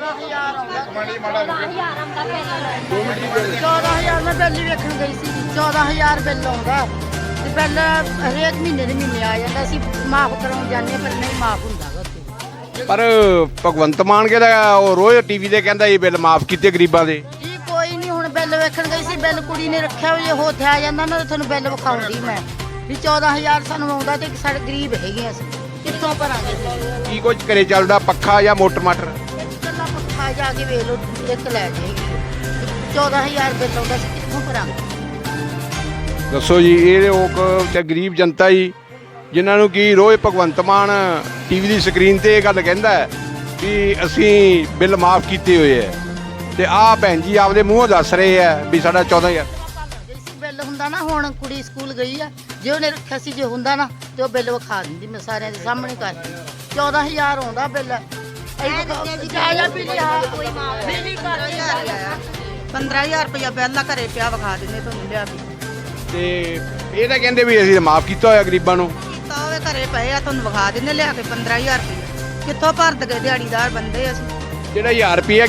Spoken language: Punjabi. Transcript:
14000 ਆਉਂਦਾ ਮੁਕੇ 14000 ਮੈਂ ਬਿੱਲ ਹੀ ਵੇਖਣ ਗਈ ਸੀ 14000 ਬਿੱਲ ਆਉਂਦਾ। ਤੇ ਬਿੱਲ ਹਰੇਕ ਮਹੀਨੇ ਦੇ ਮਹੀਨੇ ਆ ਜਾਂਦਾ ਸੀ। ਮਾਫ ਕਰਾਉਣ ਜਾਂਦੇ ਪਰ ਨਹੀਂ ਮਾਫ ਹੁੰਦਾ ਗਾ ਉੱਥੇ। ਪਰ ਭਗਵੰਤ ਮਾਨ ਕਹਿੰਦਾ ਉਹ ਰੋਜ਼ ਟੀਵੀ ਤੇ ਕਹਿੰਦਾ ਇਹ ਬਿੱਲ ਮਾਫ ਕੀਤੇ ਗਰੀਬਾਂ ਦੇ। ਜੀ ਕੋਈ ਨਹੀਂ ਹੁਣ ਬਿੱਲ ਵੇਖਣ ਗਈ ਸੀ। ਬਿੱਲ ਕੁੜੀ ਨੇ ਰੱਖਿਆ ਹੋਇਆ ਹੋ ਤੇ ਆ ਜਾਂਦਾ ਨਾ ਤੁਹਾਨੂੰ ਬਿੱਲ ਵਿਖਾਉਂਦੀ ਮੈਂ। ਵੀ 14000 ਸਾਨੂੰ ਆਉਂਦਾ ਤੇ ਸਾਡੇ ਗਰੀਬ ਹੈਗੇ ਆ ਅਸੀਂ। ਕਿੱਥੋਂ ਭਰਾਂਗੇ? ਕੀ ਕੁਝ ਘਰੇ ਚੱਲਦਾ ਪੱਖਾ ਜਾਂ ਮੋਟਰ ਮਾਟਰ ਪੱਖਾ ਜਾ ਕੇ ਵੇਖ ਲਓ ਇੱਕ ਲੈ ਜਾਏਗੀ। 14000 ਬਿੱਲ ਆਉਂਦਾ ਸੀ ਕਿੱਥੋਂ ਭਰਾਂਗੇ ਦੱਸੋ ਜੀ ਇਹ ਲੋਕ ਤੇ ਗਰੀਬ ਜਨਤਾ ਹੀ ਜਿਨ੍ਹਾਂ ਨੂੰ ਕੀ ਰੋਜ਼ ਭਗਵੰਤ ਮਾਨ ਟੀਵੀ ਦੀ ਸਕਰੀਨ ਤੇ ਇਹ ਗੱਲ ਕਹਿੰਦਾ ਹੈ ਵੀ ਅਸੀਂ ਬਿੱਲ ਮਾਫ ਕੀਤੇ ਹੋਏ ਹੈ ਤੇ ਆਹ ਭੈਣ ਜੀ ਆਪਦੇ ਮੂੰਹੋਂ ਦੱਸ ਰਹੇ ਆ ਵੀ ਸਾਡਾ 14000 ਜੇ ਸੀ ਬਿੱਲ ਹੁੰਦਾ ਨਾ ਹੁਣ ਕੁੜੀ ਸਕੂਲ ਗਈ ਆ ਜੇ ਉਹਨੇ ਰੱਖਿਆ ਸੀ ਜੇ ਹੁੰਦਾ ਨਾ ਤੇ ਉਹ ਬਿੱਲ ਵਿਖਾ ਦਿੰਦੀ ਮੈਂ ਸਾਰਿਆਂ ਦੇ ਸਾਹਮਣੇ ਕਰਦੀ 14000 ਆਉਂਦਾ ਬਿੱਲ। ਜਾਇਆ ਵੀ ਲਿਆ। ਕੋਈ ਮਾਫ ਬਿਜਲੀ ਕਰ 15000 ਰੁਪਇਆ ਪਹਿਲਾਂ ਘਰੇ ਪਿਆ ਵਿਖਾ ਦਿੰਦੇ ਤੁਹਾਨੂੰ ਲਿਆ ਕੇ। ਤੇ ਇਹ ਤਾਂ ਕਹਿੰਦੇ ਵੀ ਅਸੀਂ ਮਾਫ ਕੀਤਾ ਹੋਇਆ ਗਰੀਬਾਂ ਨੂੰ। ਕੀਤਾ ਹੋਵੇ ਘਰੇ ਪਏ ਆ ਤੁਹਾਨੂੰ ਵਿਖਾ ਦਿੰਦੇ ਲਿਆ ਕੇ 15000 ਰੁਪਇਆ। ਕਿੱਥੋਂ ਭਰ ਦਗੇ ਦਿਹਾੜੀਦਾਰ ਬੰਦੇ ਅਸੀਂ? ਜਿਹੜਾ 1000 ਰੁਪਏ